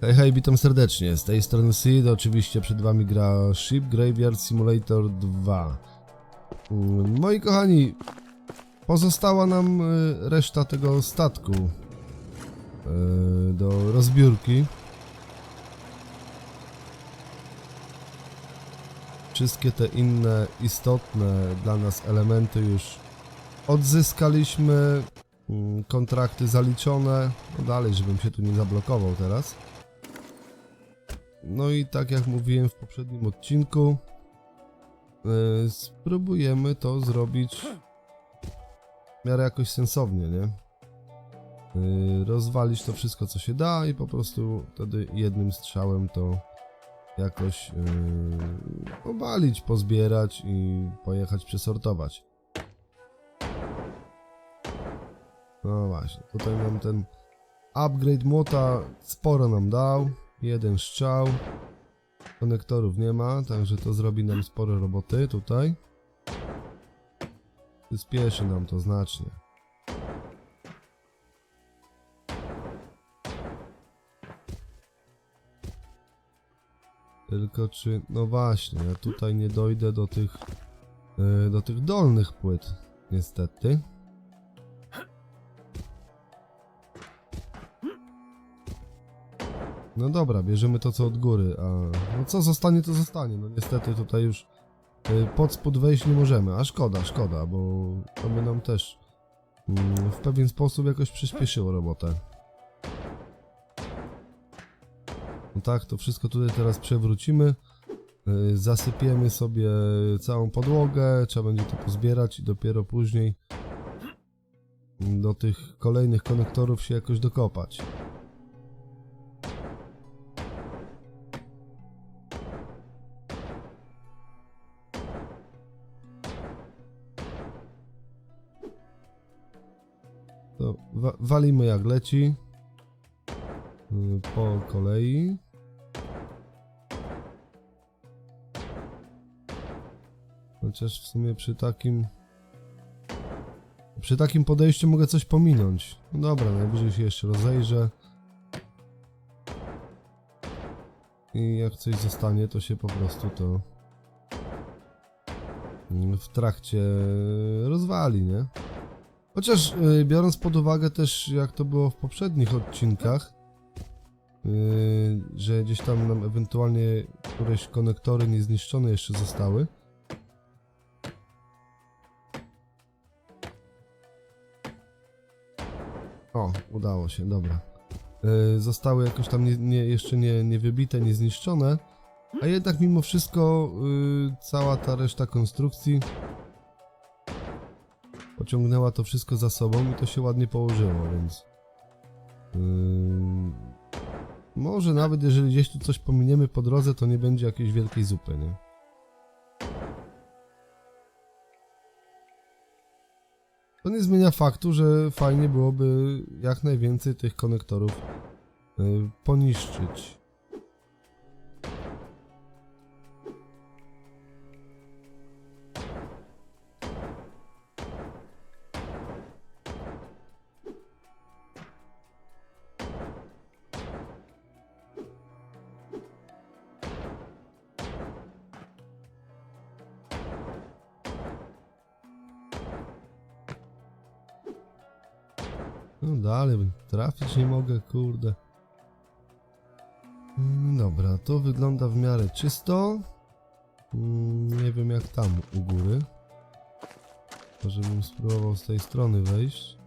Hej, hej, witam serdecznie. Z tej strony Sid, oczywiście przed wami gra Ship Graveyard Simulator 2. Mm, Moi kochani, pozostała nam y, reszta tego statku y, do rozbiórki. Wszystkie te inne istotne dla nas elementy już odzyskaliśmy. Mm, Kontrakty zaliczone. No dalej, żebym się tu nie zablokował teraz. No i tak jak mówiłem w poprzednim odcinku, yy, spróbujemy to zrobić w miarę jakoś sensownie, nie? Yy, rozwalić to wszystko co się da i po prostu wtedy jednym strzałem to jakoś yy, obalić, pozbierać i pojechać przesortować. No właśnie, tutaj nam ten upgrade młota sporo nam dał. Jeden strzał. Konektorów nie ma, także to zrobi nam sporo roboty tutaj. Przyspieszy nam to znacznie. Tylko czy... No właśnie, ja tutaj nie dojdę do tych... e, do tych dolnych płyt, niestety. No dobra, bierzemy to co od góry, a no co zostanie to zostanie. No niestety tutaj już y, pod spód wejść nie możemy, a szkoda, szkoda, bo to by nam też mm, w pewien sposób jakoś przyspieszyło robotę. No tak, to wszystko tutaj teraz przewrócimy. y, Zasypiemy sobie całą podłogę, trzeba będzie to pozbierać i dopiero później do tych kolejnych konektorów się jakoś dokopać. Wa walimy jak leci. Y, Po kolei. Chociaż w sumie przy takim... Przy takim podejściu mogę coś pominąć. No dobra, najwyżej się jeszcze rozejrzę. I jak coś zostanie, to się po prostu to w trakcie rozwali, nie? Chociaż y, biorąc pod uwagę też jak to było w poprzednich odcinkach, y, że gdzieś tam nam ewentualnie któreś konektory niezniszczone jeszcze zostały. O, udało się, dobra. Y, zostały jakoś tam nie, nie, jeszcze nie, nie wybite, nie zniszczone, a jednak mimo wszystko y, cała ta reszta konstrukcji pociągnęła to wszystko za sobą i to się ładnie położyło, więc yy, może nawet jeżeli gdzieś tu coś pominiemy po drodze, to nie będzie jakiejś wielkiej zupy, nie? To nie zmienia faktu, że fajnie byłoby jak najwięcej tych konektorów yy, poniszczyć. Mogę, kurde. Mm, Dobra, to wygląda w miarę czysto. Mm, Nie wiem jak tam u góry. Może bym spróbował z tej strony wejść.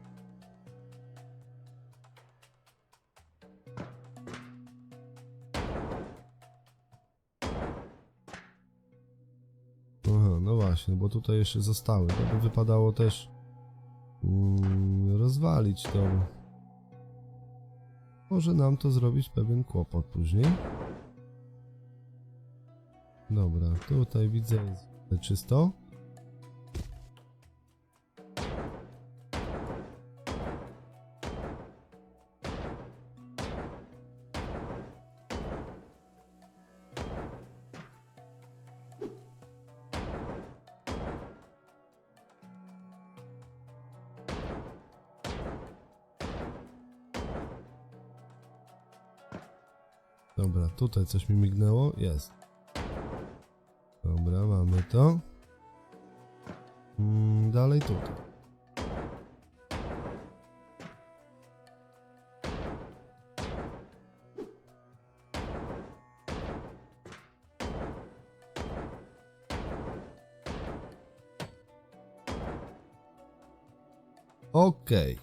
Aha, no właśnie, bo tutaj jeszcze zostały. To by wypadało też mm, rozwalić to. Może nam to zrobić pewien kłopot później. Dobra, tutaj widzę jest czysto. Dobra, tutaj coś mi mignęło. Jest. Dobra, mamy to. Mm, dalej tutaj. Okej. To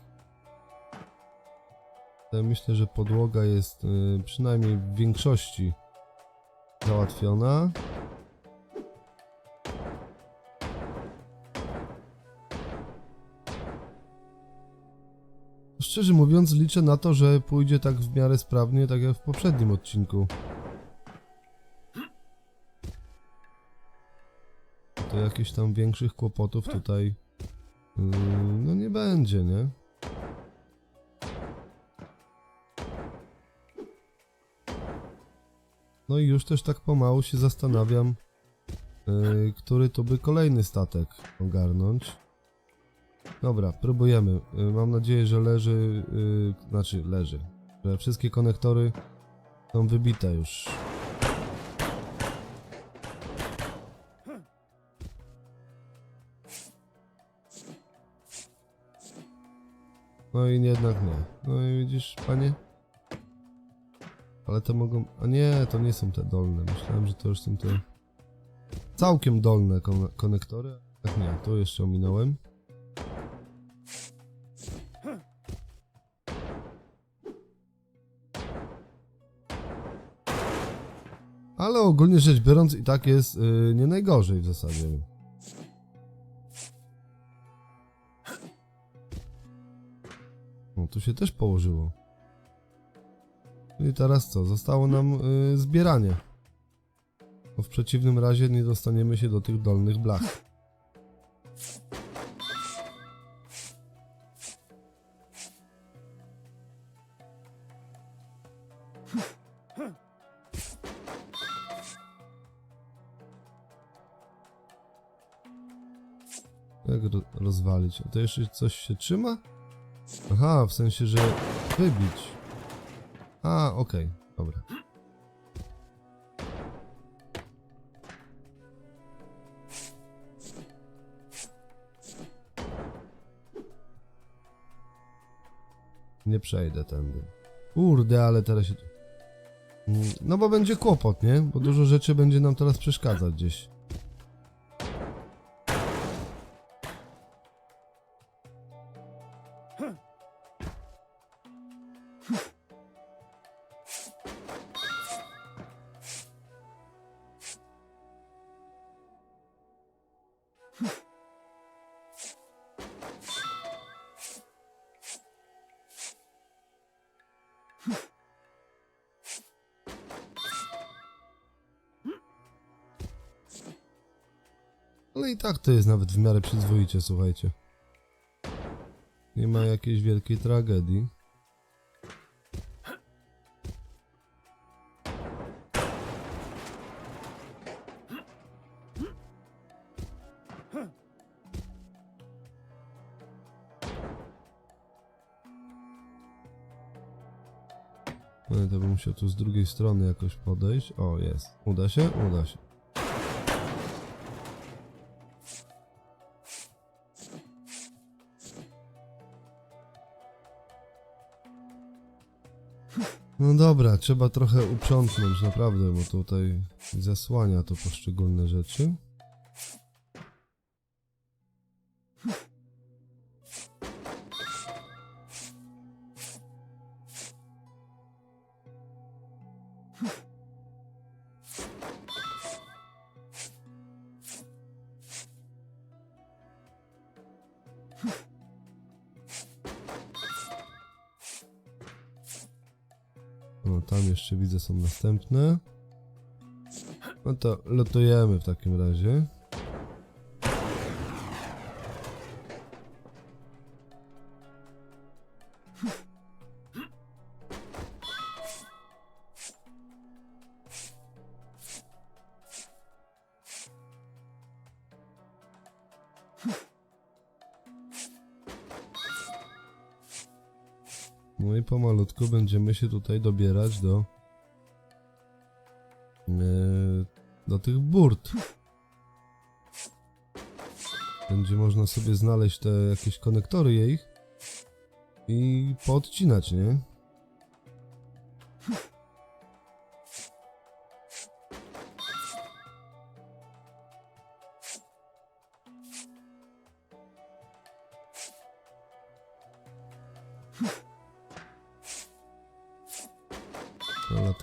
Myślę, że podłoga jest y, przynajmniej w większości załatwiona. Szczerze mówiąc, liczę na to, że pójdzie tak w miarę sprawnie, tak jak w poprzednim odcinku. To jakichś tam większych kłopotów tutaj yy, no nie będzie, nie? No i już też tak pomału się zastanawiam, yy, który to by kolejny statek ogarnąć. Dobra, próbujemy. Yy, mam nadzieję, że leży, yy, znaczy leży, że wszystkie konektory są wybite już. No i jednak nie. No i widzisz, panie? Ale te mogą... A nie, to nie są te dolne. Myślałem, że to już są te całkiem dolne kon konektory. Tak nie, to jeszcze ominąłem. Ale ogólnie rzecz biorąc i tak jest yy, nie najgorzej w zasadzie. No tu się też położyło. I teraz co? Zostało nam y, zbieranie. Bo w przeciwnym razie nie dostaniemy się do tych dolnych blach. Jak ro rozwalić? A to jeszcze coś się trzyma? Aha, w sensie, że wybić. A, okej, dobra. Nie przejdę tędy. Kurde, ale teraz się... Mm, No bo będzie kłopot, nie? Bo dużo rzeczy będzie nam teraz przeszkadzać gdzieś. Ale i tak to jest nawet w miarę przyzwoicie, słuchajcie. Nie ma jakiejś wielkiej tragedii. No to bym musiał tu z drugiej strony jakoś podejść. O, jest. Uda się? Uda się. No dobra, trzeba trochę uprzątnąć, naprawdę, bo tutaj zasłania to poszczególne rzeczy. Tam jeszcze widzę są następne. No to lotujemy w takim razie. No i pomalutku będziemy się tutaj dobierać do do tych burt. Będzie można sobie znaleźć te jakieś konektory jej i podcinać, nie?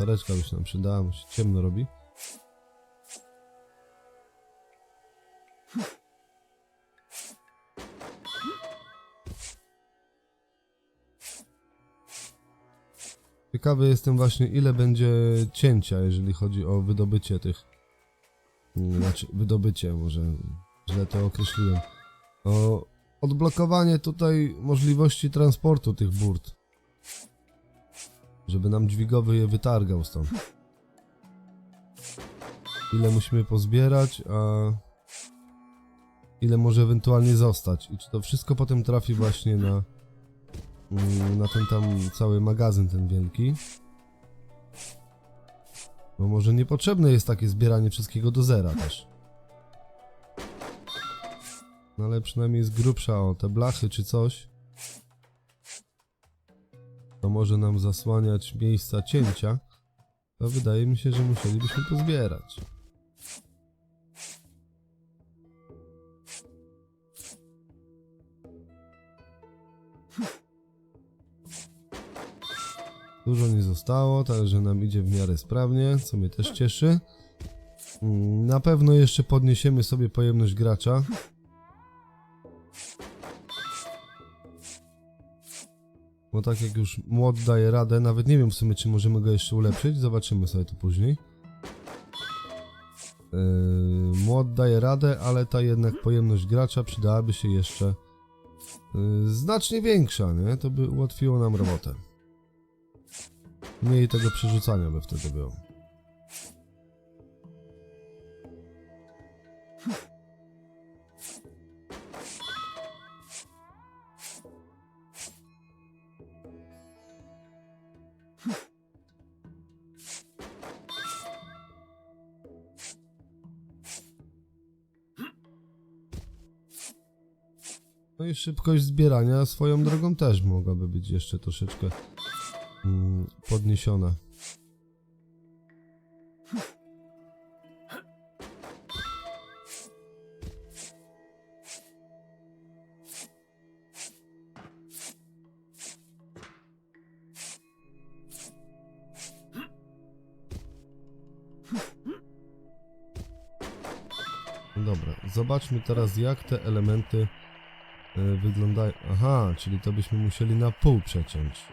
Latareczka by się nam przydała, bo się ciemno robi. Ciekawy jestem właśnie ile będzie cięcia, jeżeli chodzi o wydobycie tych... mm, Znaczy, wydobycie, może źle to określiłem. O odblokowanie tutaj możliwości transportu tych burt. Żeby nam dźwigowy je wytargał stąd. Ile musimy pozbierać, a ile może ewentualnie zostać. I czy to wszystko potem trafi właśnie na, mm, na ten tam cały magazyn, ten wielki. No może niepotrzebne jest takie zbieranie wszystkiego do zera też. No ale przynajmniej z grubsza o te blachy czy coś. To może nam zasłaniać miejsca cięcia. To wydaje mi się, że musielibyśmy to zbierać. Dużo nie zostało, także nam idzie w miarę sprawnie, co mnie też cieszy. Mm, Na pewno jeszcze podniesiemy sobie pojemność gracza. Bo tak jak już młot daje radę, nawet nie wiem w sumie czy możemy go jeszcze ulepszyć, zobaczymy sobie to później. Yy, młot daje radę, ale ta jednak pojemność gracza przydałaby się jeszcze yy, znacznie większa, nie? To by ułatwiło nam robotę. Mniej tego przerzucania by wtedy było. No i szybkość zbierania swoją drogą też mogłaby być jeszcze troszeczkę mm, podniesiona. No Dobra, zobaczmy teraz jak te elementy e, wyglądają. Aha, czyli to byśmy musieli na pół przeciąć.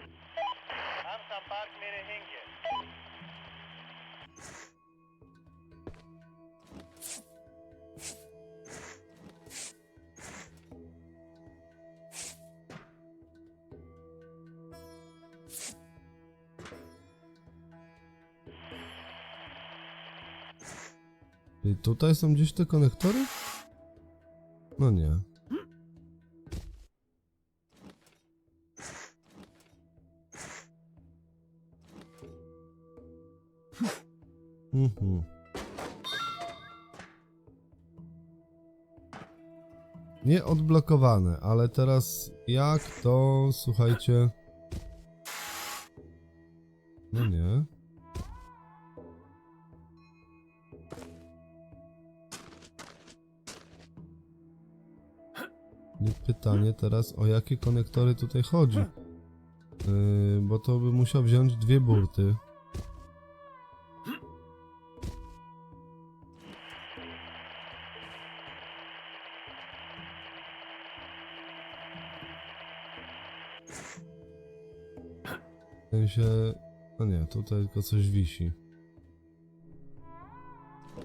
I tutaj są gdzieś te konektory? No nie. Mhm. Nie odblokowane, ale teraz jak to, słuchajcie... No nie. Nie pytanie teraz o jakie konektory tutaj chodzi. Yy, bo to by musiał wziąć dwie burty. W sensie... No nie, tutaj tylko coś wisi.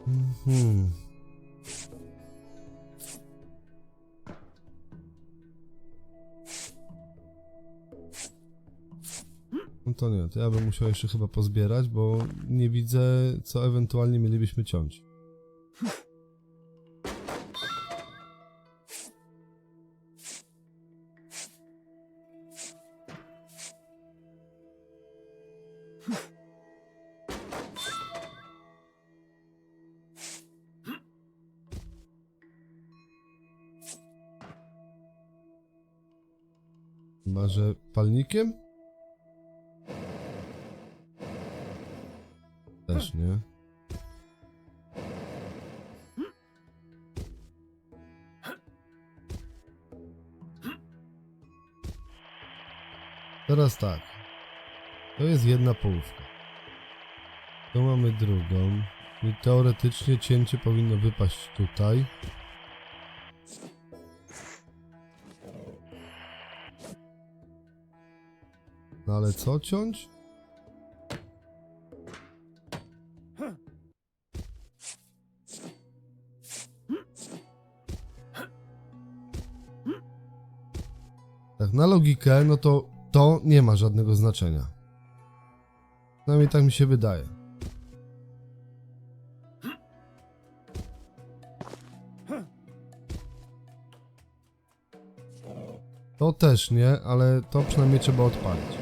Mhm. No to nie, to ja bym musiał jeszcze chyba pozbierać, bo nie widzę, co ewentualnie mielibyśmy ciąć. Może palnikiem? Też nie. Teraz tak. To jest jedna połówka. Tu mamy drugą. I teoretycznie cięcie powinno wypaść tutaj. No ale co ciąć? Tak, na logikę, no to to nie ma żadnego znaczenia. Przynajmniej tak mi się wydaje. To też nie, ale to przynajmniej trzeba odpalić.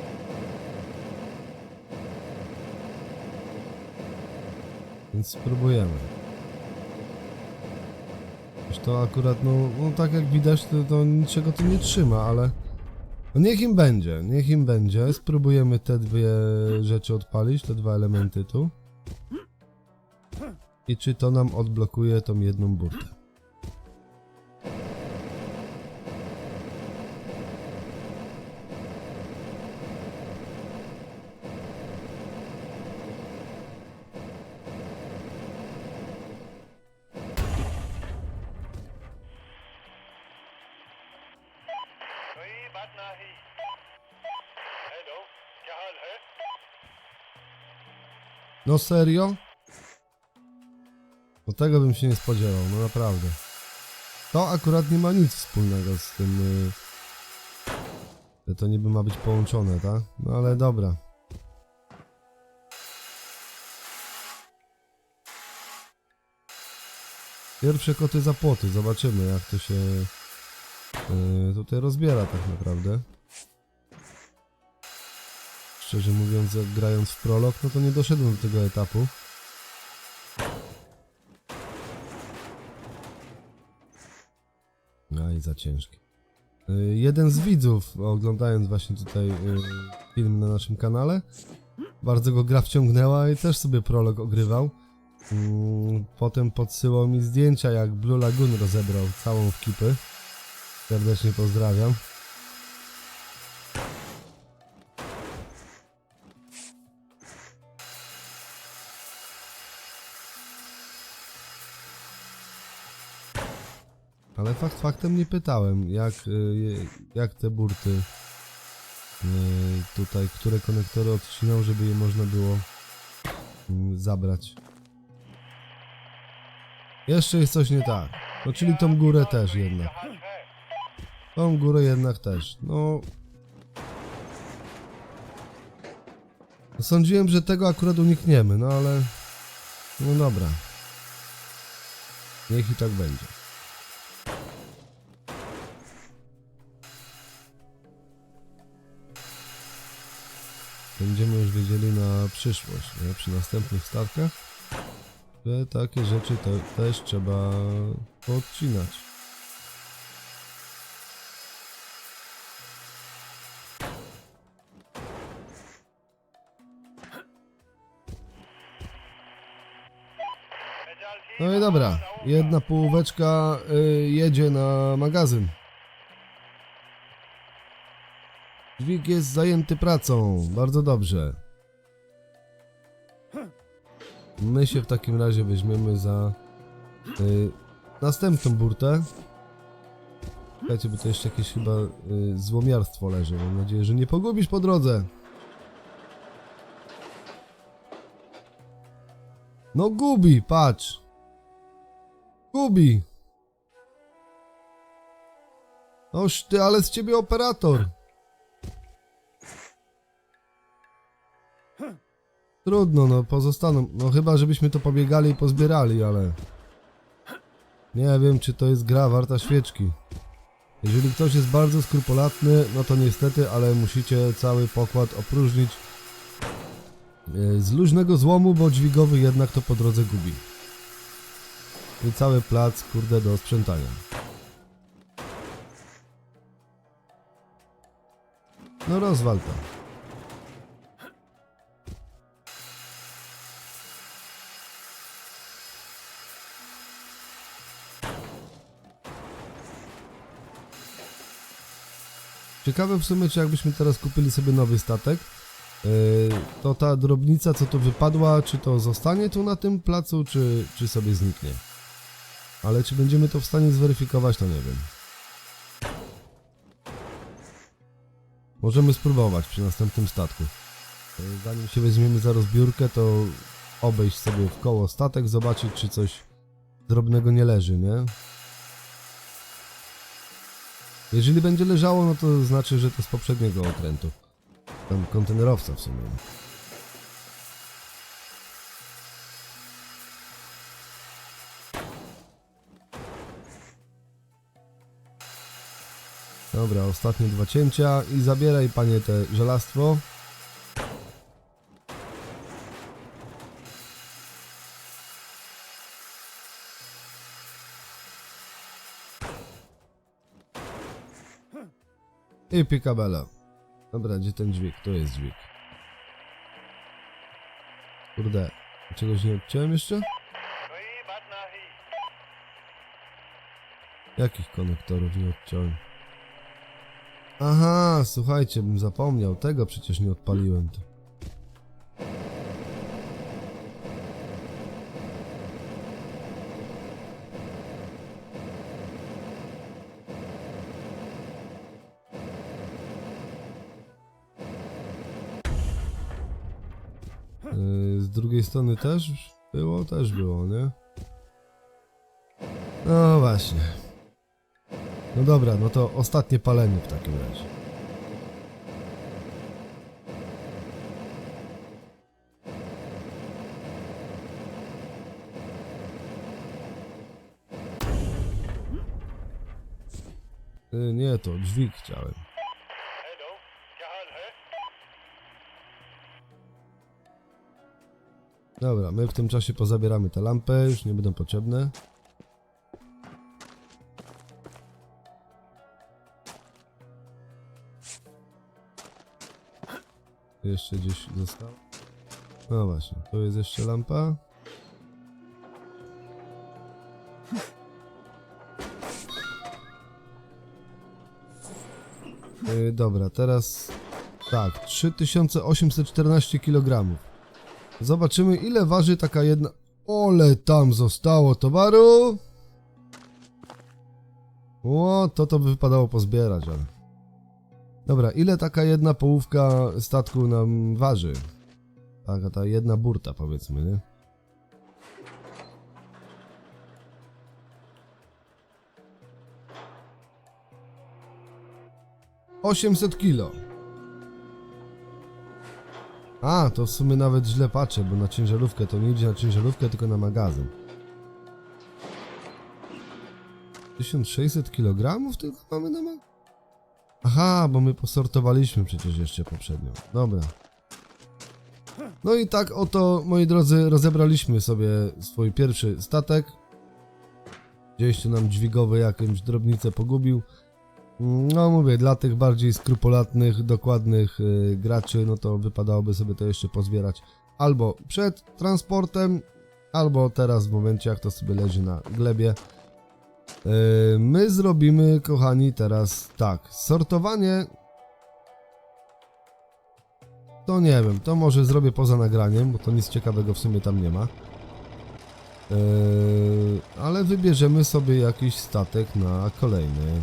Więc spróbujemy. To akurat, no, no tak jak widać, to, to niczego tu nie trzyma, ale... No niech im będzie, niech im będzie. Spróbujemy te dwie rzeczy odpalić, te dwa elementy tu. I czy to nam odblokuje tą jedną burtę. कोई बात नहीं हेलो क्या हाल है No serio? No tego bym się nie spodziewał, no naprawdę. To akurat nie ma nic wspólnego z tym, y, że to niby ma być połączone, tak? No ale dobra. Pierwsze koty za płoty, zobaczymy jak to się y, tutaj rozbiera tak naprawdę. Szczerze mówiąc, jak grając w prolog, no to nie doszedłem do tego etapu. No i za ciężkie. Y, Jeden z widzów, oglądając właśnie tutaj y, film na naszym kanale, bardzo go gra wciągnęła i też sobie prolog ogrywał. Mm, Potem podsyłał mi zdjęcia, jak Blue Lagoon rozebrał całą ekipę. Serdecznie pozdrawiam. Ale fakt faktem nie pytałem, jak, y, jak te burty y, tutaj, które konektory odcinał, żeby je można było mm, zabrać. Jeszcze jest coś nie tak. No czyli tą górę też jednak. Tą górę jednak też. No... Sądziłem, że tego akurat unikniemy, no ale... No dobra. Niech i tak będzie. Będziemy już wiedzieli na przyszłość, nie? przy następnych startkach, że takie rzeczy to też trzeba podcinać. Dobra, jedna połóweczka y, jedzie na magazyn. Dźwig jest zajęty pracą, bardzo dobrze. My się w takim razie weźmiemy za y, następną burtę. Słuchajcie, bo to jeszcze jakieś chyba y, złomiarstwo leży. Mam nadzieję, że nie pogubisz po drodze. No gubi, patrz. Gubi. Oż ty, ale z ciebie operator. Trudno, no pozostaną. No chyba, żebyśmy to pobiegali i pozbierali, ale... Nie wiem, czy to jest gra warta świeczki. Jeżeli ktoś jest bardzo skrupulatny, no to niestety, ale musicie cały pokład opróżnić e, z luźnego złomu, bo dźwigowy jednak to po drodze gubi. I cały plac, kurde, do sprzątania. No rozwal to. Ciekawe w sumie, czy jakbyśmy teraz kupili sobie nowy statek, yy, to ta drobnica, co tu wypadła, czy to zostanie tu na tym placu, czy, czy sobie zniknie. Ale czy będziemy to w stanie zweryfikować, to nie wiem. Możemy spróbować przy następnym statku. Yy, Zanim się weźmiemy za rozbiórkę, to obejść sobie w koło statek, zobaczyć, czy coś drobnego nie leży, nie? Jeżeli będzie leżało, no to znaczy, że to z poprzedniego okrętu. Tam kontenerowca w sumie. Dobra, ostatnie dwa cięcia i zabieraj panie te żelastwo. I pikabela. Dobra, gdzie ten dźwig? To jest dźwig. Kurde, czegoś nie odciąłem jeszcze? Jakich konektorów nie odciąłem? Aha, słuchajcie, bym zapomniał. Tego przecież nie odpaliłem. To. Yy, Z drugiej strony też było? Też było, nie? No właśnie. No dobra, no to ostatnie palenie w takim razie. Y, Nie, to dźwig chciałem. Hello? Dobra, my w tym czasie pozabieramy te lampy, już nie będą potrzebne. Jeszcze gdzieś zostało. No właśnie, tu jest jeszcze lampa. Yy, dobra, teraz tak, 3814 kg. Zobaczymy ile waży taka jedna... Ole tam zostało towaru! O, to to by wypadało pozbierać, ale... Dobra, ile taka jedna połówka statku nam waży? Taka ta jedna burta powiedzmy, nie? Osiemset kilo. A, to w sumie nawet źle patrzę, bo na ciężarówkę to nie idzie na ciężarówkę, tylko na magazyn. 1600 kg tylko mamy na magazyn? Aha, bo my posortowaliśmy przecież jeszcze poprzednio. Dobra. No i tak oto, moi drodzy, rozebraliśmy sobie swój pierwszy statek. Gdzieś tu nam dźwigowy jakąś drobnicę pogubił. No mówię, dla tych bardziej skrupulatnych, dokładnych y, graczy, no to wypadałoby sobie to jeszcze pozbierać albo przed transportem, albo teraz w momencie jak to sobie leży na glebie. Y, my zrobimy, kochani, teraz tak, sortowanie to nie wiem, to może zrobię poza nagraniem, bo to nic ciekawego w sumie tam nie ma. Yy, ale wybierzemy sobie jakiś statek na kolejny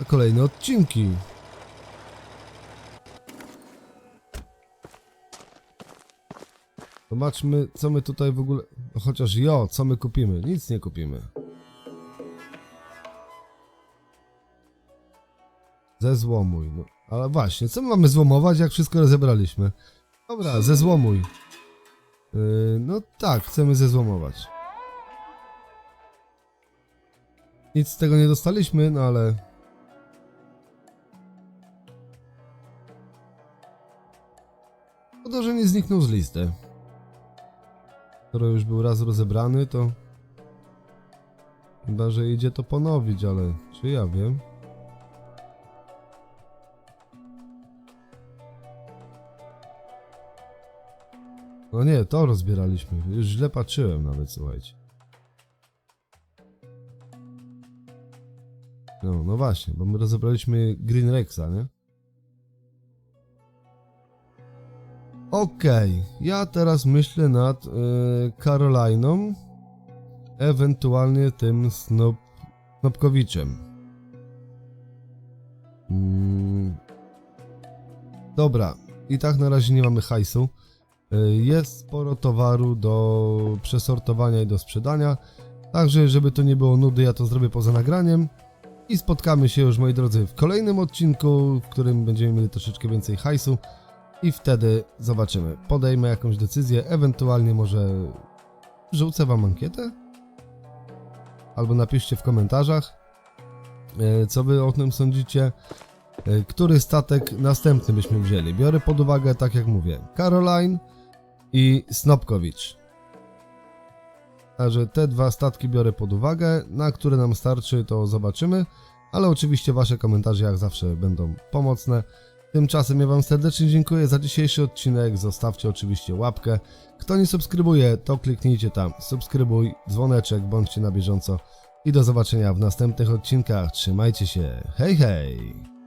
na kolejne odcinki. Zobaczmy, co my tutaj w ogóle. Chociaż jo, co my kupimy? Nic nie kupimy. Zezłomuj. No, ale właśnie, co my mamy złomować, jak wszystko rozebraliśmy? Dobra, zezłomuj. Yy, no tak, chcemy zezłomować. Nic z tego nie dostaliśmy, no ale. Szkoda, że nie zniknął z listy skoro już był raz rozebrany, to chyba, że idzie to ponowić, ale czy ja wiem? No nie, to rozbieraliśmy. Już źle patrzyłem nawet, słuchajcie. No, no właśnie, bo my rozebraliśmy Green Rexa, nie? Okej, ja teraz myślę nad y, Karoliną, ewentualnie tym Snop, Snopkowiczem. Mm. Dobra, i tak na razie nie mamy hajsu. Y, Jest sporo towaru do przesortowania i do sprzedania. Także, żeby to nie było nudy, ja to zrobię poza nagraniem. I spotkamy się już, moi drodzy, w kolejnym odcinku, w którym będziemy mieli troszeczkę więcej hajsu. I wtedy zobaczymy. Podejmę jakąś decyzję, ewentualnie może rzucę wam ankietę? Albo napiszcie w komentarzach, e, co wy o tym sądzicie. E, Który statek następny byśmy wzięli? Biorę pod uwagę, tak jak mówię, Caroline i Snopkowicz. Także te dwa statki biorę pod uwagę, na które nam starczy to zobaczymy, ale oczywiście wasze komentarze jak zawsze będą pomocne. Tymczasem ja wam serdecznie dziękuję za dzisiejszy odcinek, zostawcie oczywiście łapkę. Kto nie subskrybuje, to kliknijcie tam subskrybuj, dzwoneczek, bądźcie na bieżąco i do zobaczenia w następnych odcinkach. Trzymajcie się, hej hej!